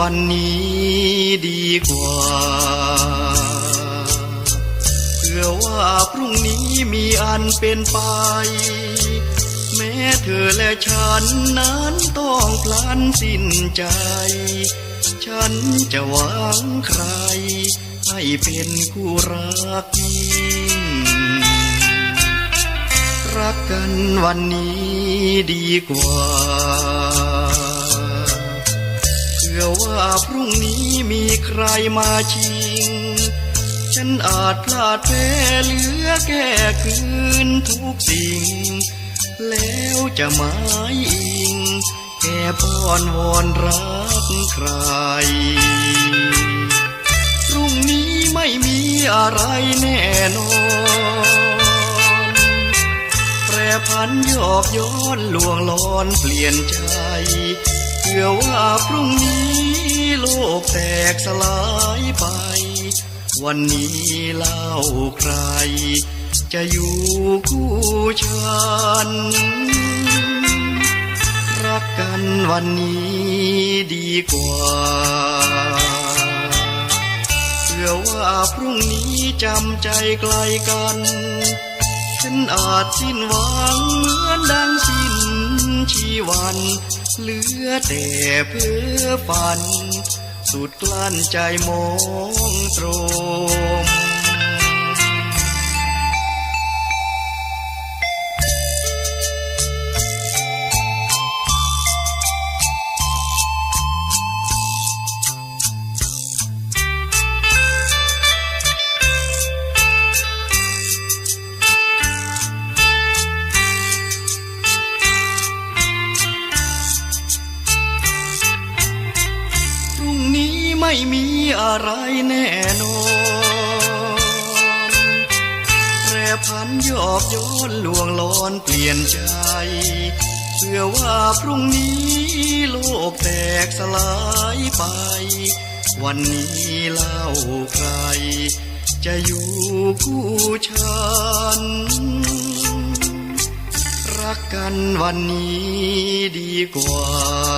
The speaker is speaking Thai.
วันนี้ดีกว่า เพื่อว่าพรุ่งนี้มีอันเป็นไป แม้เธอและฉันนั้นต้องพลันสิ้นใจ ฉันจะหวังใคร ให้เป็นคู่รักยิ่งรักกันวันนี้ดีกว่า เพื่อว่าพรุ่งนี้มีใครมาชิง ฉันอาจพลาดแพ้เหลือแก้คืนทุกสิ่ง แล้วจะหมายอิงแค่ป้อนวอนรักใคร พรุ่งนี้ไม่มีอะไรแน่นอนแปรพันยอกย้อนลวงลอนเปลี่ยนใจ เพื่อว่าพรุ่งนี้โลกแตกสลายไป วันนี้เล่าใคร จะอยู่คู่ฉัน รักกันวันนี้ดีกว่าเพื่อว่าพรุ่งนี้จำใจไกลกัน ฉันอาจสิ้นหวังเหมือน เหลือแต่เพื่อฝัน สุดกลั้นใจมองตรง ไม่มีอะไรแน่นอนแปรพันยอกย้อนลวงลอนเปลี่ยนใจ เพื่อว่าพรุ่งนี้โลกแตกสลายไป วันนี้เล่าใคร จะอยู่คู่ฉัน รักกันวันนี้ดีกว่า